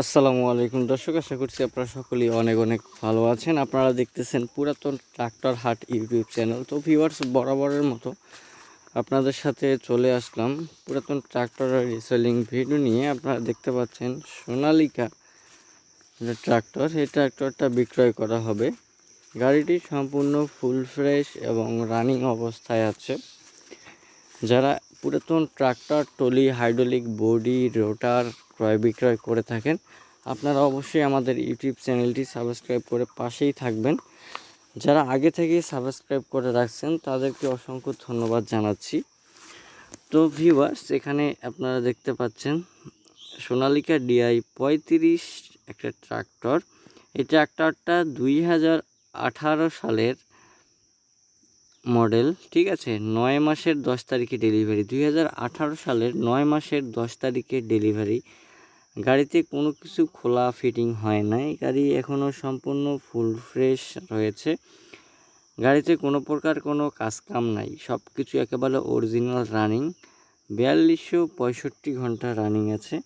আসসালামু আলাইকুম। দর্শক, আশা করছি আপনারা সকলেই অনেক অনেক ভালো আছেন। আপনারা দেখতেছেন পুরাতন ট্রাক্টর হাট ইউটিউব চ্যানেল। তো ভিউয়ার্স বরাবরের মতো আপনাদের সাথে চলে আসলাম পুরাতন ট্রাক্টরের রিসেলিং ভিডিও নিয়ে। আপনারা দেখতে পাচ্ছেন সোনালিকা যে ট্রাক্টর এই ট্রাক্টরটা বিক্রয় করা হবে। গাড়িটি সম্পূর্ণ ফুল ফ্রেশ এবং রানিং অবস্থায় আছে। যারা পুরাতন tractor trolley hydraulic body, rotor ক্রয় বিক্রয় করে থাকেন। আপনারা অবশ্যই আমাদের ইউটিউব চ্যানেলটি সাবস্ক্রাইব করে পাশেই থাকবেন। যারা আগে থেকেই সাবস্ক্রাইব করে রাখছেন, তাদেরকে অসংখ্য ধন্যবাদ জানাচ্ছি। তো ভিউয়ার্স এখানে আপনারা দেখতে পাচ্ছেন, সোনালিকা ডিআই পঁয়ত্রিশ একটা ট্রাক্টর। এই ট্রাক্টরটা দুই হাজার আঠারো সালের মডেল, ঠিক আছে? নয় মাসের দশ তারিখে ডেলিভারি, দুই হাজার আঠারো সালের নয় মাসের দশ তারিখে ডেলিভারি। গাড়িতে কোনো কিছু খোলা ফিটিং হয় নাই, গাড়ি এখনও সম্পূর্ণ ফুল ফ্রেশ রয়েছে। গাড়িতে কোনো প্রকার কোনো কাজকাম নাই সব কিছু একেবারে অরিজিনাল রানিং বিয়াল্লিশশো পঁয়ষট্টি ঘণ্টা রানিং আছে।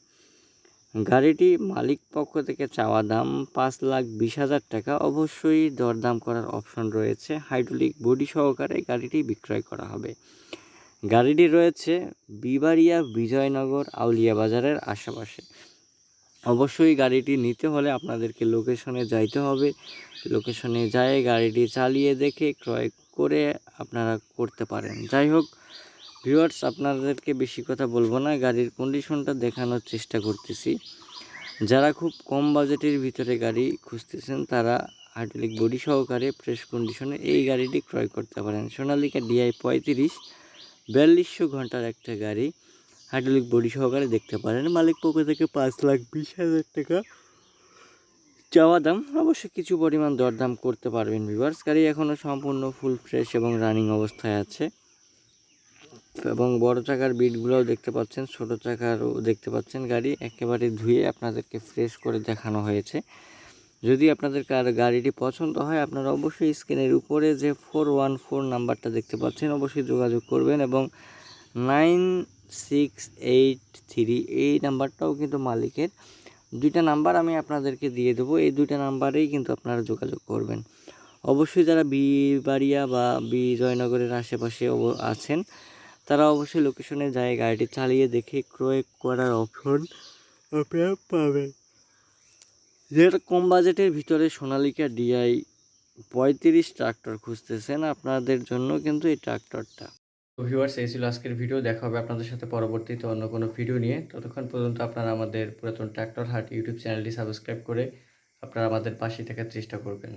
গাড়িটি মালিক পক্ষ থেকে চাওয়া দাম পাঁচ লাখ বিশ হাজার টাকা। অবশ্যই দরদাম করার অপশন রয়েছে। হাইড্রোলিক বডি সহকারে গাড়িটি বিক্রয় করা হবে। গাড়িটি রয়েছে বিবাড়িয়া বিজয়নগর আউলিয়া বাজারের আশেপাশে। অবশ্যই গাড়িটি নিতে হলে আপনাদেরকে লোকেশনে যাইতে হবে। লোকেশনে যায় গাড়িটি চালিয়ে দেখে ক্রয় করে আপনারা করতে পারেন। যাই হোক ভিউয়ার্স আপনাদেরকে বেশি কথা বলব না, গাড়ির কন্ডিশনটা দেখানোর চেষ্টা করতেছি। যারা খুব কম বাজেটের ভিতরে গাড়ি খুঁজতেছেন, তারা হাইড্রোলিক বডি সহকারে ফ্রেশ কন্ডিশনে এই গাড়িটি ক্রয় করতে পারেন। সোনালিকা ডিআই পঁয়ত্রিশ, বিয়াল্লিশশো ঘণ্টার একটা গাড়ি হাইড্রোলিক বডি সহকারে দেখতে পারেন। মালিক পক্ষ থেকে পাঁচ লাখ বিশ হাজার টাকা চাওয়া দাম। অবশ্যই কিছু পরিমাণ দরদাম করতে পারবেন ভিভার্স গাড়ি এখনও সম্পূর্ণ ফুল ফ্রেশ এবং রানিং অবস্থায় আছে। এবং বড় চাকার বিটগুলোও দেখতে পাচ্ছেন, ছোট চাকারও দেখতে পাচ্ছেন। গাড়ি একেবারে ধুয়ে আপনাদেরকে ফ্রেশ করে দেখানো হয়েছে। যদি আপনাদের কার গাড়িটি পছন্দ হয়, আপনারা অবশ্যই স্ক্রিনের উপরে যে ফোর ওয়ান ফোর নাম্বারটা দেখতে পাচ্ছেন, অবশ্যই যোগাযোগ করবেন এবং নাইন সিক্স এইট থ্রি এই নাম্বারটাও কিন্তু মালিকের। দুইটা নাম্বার আমি আপনাদেরকে দিয়ে দেবো, এই দুইটা নাম্বারেই কিন্তু আপনারা যোগাযোগ করবেন। অবশ্যই যারা বিবাড়িয়া বা বিজয়নগরের আশেপাশে আছেন তারা অবশ্যই লোকেশনে যায়, গাড়িটি চালিয়ে দেখে ক্রয় করার অপশন আপনারা পাবেন যেটা কম বাজেটের ভিতরে সোনালিকা ডিআই পঁয়ত্রিশ ট্রাক্টর খুঁজতেছেন আপনাদের জন্য কিন্তু এই ট্রাক্টরটা ভিউয়ার্স এই ছিল আজকের ভিডিও দেখা হবে আপনাদের সাথে পরবর্তীতে অন্য কোনো ভিডিও নিয়ে। ততক্ষণ পর্যন্ত আপনারা আমাদের পুরাতন ট্রাক্টর হাট ইউটিউব চ্যানেলটি সাবস্ক্রাইব করে আপনারা আমাদের পাশে থাকার চেষ্টা করবেন।